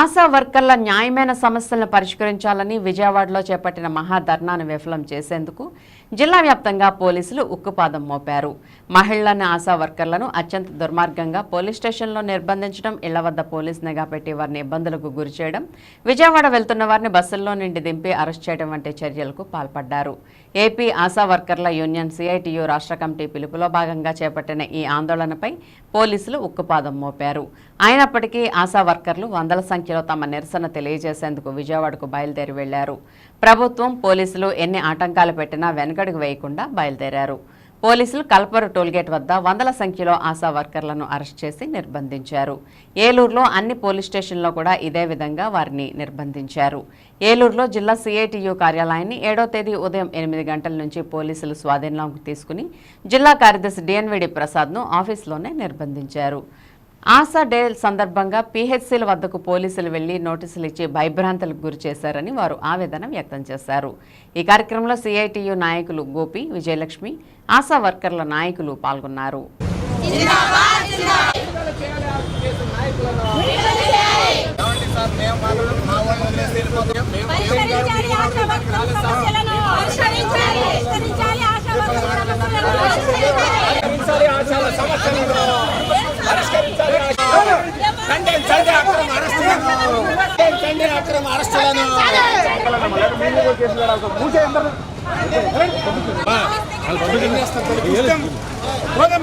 ఆశా వర్కర్ల న్యాయమైన సమస్యలను పరిష్కరించాలని విజయవాడలో చేపట్టిన మహాధర్నాను విఫలం చేసేందుకు జిల్లా వ్యాప్తంగా పోలీసులు ఉక్కుపాదం మోపారు. మహిళలను ఆశా వర్కర్లను అత్యంత దుర్మార్గంగా పోలీస్ స్టేషన్లో నిర్బంధించడం ఇళ్ళ వద్ద పోలీస్ నిఘా పెట్టి వారిని ఇబ్బందులకు గురి చేయడం విజయవాడ వెళ్తున్న వారిని బస్సుల్లో నుండి దింపి అరెస్ట్ చేయడం వంటి చర్యలకు పాల్పడ్డారు. ఏపీ ఆశా వర్కర్ల యూనియన్ సిఐటియు రాష్ట్ర కమిటీ పిలుపులో భాగంగా చేపట్టిన ఈ ఆందోళనపై పోలీసులు ఉక్కుపాదం మోపారు. అయినప్పటికీ ఆశా వర్కర్లు వందల సంఖ్య సంఖ్యలో తమ నిరసన తెలియజేసేందుకు విజయవాడకు బయలుదేరి వెళ్ళారు. ప్రభుత్వం పోలీసులు ఎన్ని ఆటంకాలు పెట్టినా వెనకడుగు వేయకుండా బయలుదేరారు. పోలీసులు కల్పరు టోల్గేట్ వద్ద వందల సంఖ్యలో ఆశా వర్కర్లను అరెస్ట్ చేసి నిర్బంధించారు. ఏలూరులో అన్ని పోలీస్ స్టేషన్లో కూడా ఇదే విధంగా వారిని నిర్బంధించారు. ఏలూరులో జిల్లా సిఐటియు కార్యాలయాన్ని ఏడో తేదీ ఉదయం ఎనిమిది గంటల నుంచి పోలీసులు స్వాధీనంలోకి తీసుకుని జిల్లా కార్యదర్శి డిఎన్విడి ప్రసాద్ను ఆఫీసులోనే నిర్బంధించారు. ఆశా డే సందర్భంగా పీహెచ్సీల వద్దకు పోలీసులు వెళ్ళి నోటీసులు ఇచ్చి భయభ్రాంతులకు గురి చేశారని వారు ఆవేదన వ్యక్తం చేశారు. ఈ కార్యక్రమంలో సిఐటియు నాయకులు గోపి విజయలక్ష్మి ఆశా వర్కర్ల నాయకులు పాల్గొన్నారు. ఏమండి ఖండించండి అక్రమ అరెస్టులను. ఖండించండి అక్రమ అరెస్టులను. పోదాం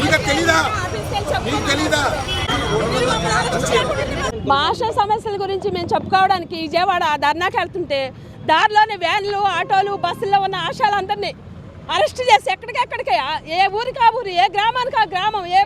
మీకు తెలీదా మీకు తెలీదా భాష సమస్యల గురించి మేము చెప్పుకోవడానికి విజయవాడ ధర్నాకి వెళ్తుంటే దారిలోని వ్యాన్లు ఆటోలు బస్సుల్లో ఉన్న ఆశాలందరినీ అరెస్ట్ చేసి ఎక్కడికెక్కడికి ఏ ఊరికి ఆ ఊరు? ఏ గ్రామానికి ఆ గ్రామం? ఏ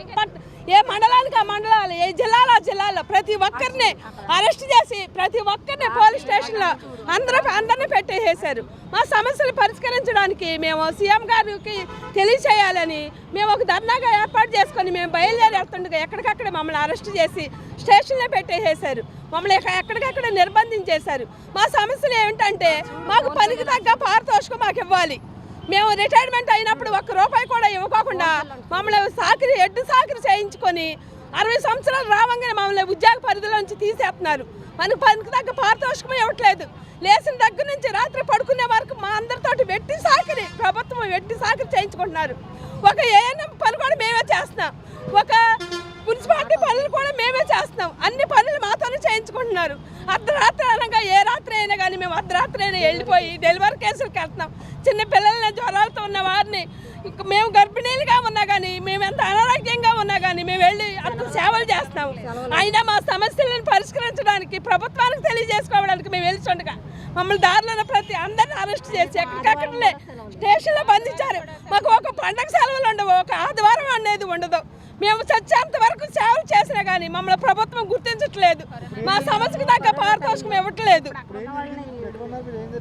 ఏ మండలానికి ఆ మండలాలు? ఏ జిల్లాలో ఆ జిల్లాలో? ప్రతి ఒక్కరిని అరెస్ట్ చేసి ప్రతి ఒక్కరిని పోలీస్ స్టేషన్లో అందరూ అందరిని పెట్టేసేశారు. మా సమస్యలు పరిష్కరించడానికి మేము సీఎం గారికి తెలియచేయాలని మేము ఒక ధర్నాగా ఏర్పాటు చేసుకొని మేము బయలుదేరి వెళ్తుండగా ఎక్కడికక్కడ మమ్మల్ని అరెస్ట్ చేసి స్టేషన్లో పెట్టేసేశారు. మమ్మల్ని ఎక్క- ఎక్కడికక్కడ నిర్బంధించేశారు. మా సమస్యలు ఏమిటంటే మాకు పనికి తగ్గ పారితోషికం మాకు ఇవ్వాలి. మేము రిటైర్మెంట్ అయినప్పుడు ఒక్క రూపాయి కూడా ఇవ్వకోకుండా మమ్మల్ని సాకిరి ఎడ్డు సాకిరి చేయించుకొని అరవై సంవత్సరాలు రావంగానే మమ్మల్ని ఉద్యోగ పరిధిలో నుంచి తీసేస్తున్నారు. మనకు పనికి తగ్గ పారితోషికం ఇవ్వట్లేదు. లేచిన దగ్గర నుంచి రాత్రి పడుకునే వరకు మా అందరితోటి వెట్టి సాకిరి ప్రభుత్వం వెట్టి సాకిరి చేయించుకుంటున్నారు. ఒక ఏఎన్ఎం పని కూడా మేమే చేస్తున్నాం. ఒక మున్సిపాలిటీ పనులు కూడా మేమే చేస్తున్నాం. అన్ని పనులు మాతోనే అర్ధరాత్రి అనగా ఏ రాత్రి అయినా కానీ మేము అర్ధరాత్రి అయినా వెళ్ళిపోయి డెలివరీ కేసులకు వెళ్తున్నాం. చిన్న పిల్లల్ని జ్వరాలతో ఉన్న వారిని మేము గర్భిణీలుగా ఉన్నా కానీ మేము ఎంత అనారోగ్యంగా ఉన్నా కానీ మేము వెళ్ళి అంత సేవలు చేస్తున్నాము. అయినా మా సమస్యలను పరిష్కరించడానికి ప్రభుత్వానికి తెలియజేసుకోవడానికి మేము వెళ్తుండగా మమ్మల్ని దారిలో ప్రతి అందరిని అరెస్ట్ చేసి ఎక్కడికక్కడలే స్టేషన్లో బంధించారు. మాకు ఒక పండగ సెలవులు ఉండవు ఒక ఆదివారం అనేది ఉండదు. మేము చచ్చేంత వరకు సేవలు చేసినా కానీ మమ్మల్ని ప్రభుత్వం గుర్తించట్లేదు. మా సమస్యకు తగ్గ పారితోషికం ఇవ్వట్లేదు.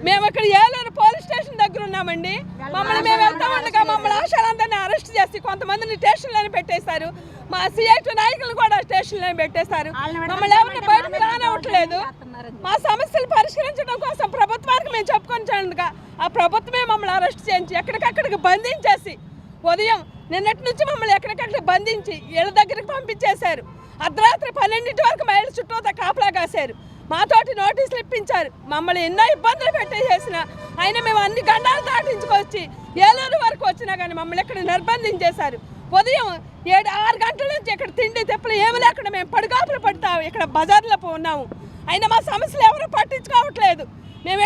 మేము ఇక్కడ ఏలూరు పోలీస్ స్టేషన్ దగ్గర ఉన్నామండి. మమ్మల్ని మేము వెళ్తా ఉండగా మమ్మల్ని ఆశాలందరినీ అరెస్ట్ చేసి కొంతమందిని స్టేషన్లోనే పెట్టేశారు. మా సిఐటి నాయకులు కూడా స్టేషన్లోనే పెట్టేశారు. మమ్మల్ని ఎవరిని బయటకు రానివ్వట్లేదు. మా సమస్యలు పరిష్కరించడం కోసం ప్రభుత్వానికి మేము చెప్పుకొని ఆ ప్రభుత్వమే మమ్మల్ని అరెస్ట్ చేయించి ఎక్కడికక్కడికి బంధించేసి ఉదయం నిన్నటి నుంచి మమ్మల్ని ఎక్కడికక్కడ బంధించి ఇళ్ళ దగ్గరికి పంపించేశారు. అర్ధరాత్రి పన్నెండింటి వరకు మైళ్ళ చుట్టూ కాపలా కాశారు. మాతోటి నోటీసులు ఇప్పించారు. మమ్మల్ని ఎన్నో ఇబ్బందులు పెట్టేసేసిన అయినా మేము అన్ని గండాలు దాటించుకొచ్చి ఏలూరు వరకు వచ్చినా కానీ మమ్మల్ని ఇక్కడ నిర్బంధించేశారు. ఉదయం ఏడు ఆరు గంటల నుంచి ఇక్కడ తిండి తెప్పలు ఏమి లేకుండా మేము పడుగాపులు పడతాము ఇక్కడ బజార్లో ఉన్నాము. అయినా మా సమస్యలు ఎవరు పట్టించుకోవట్లేదు. మేము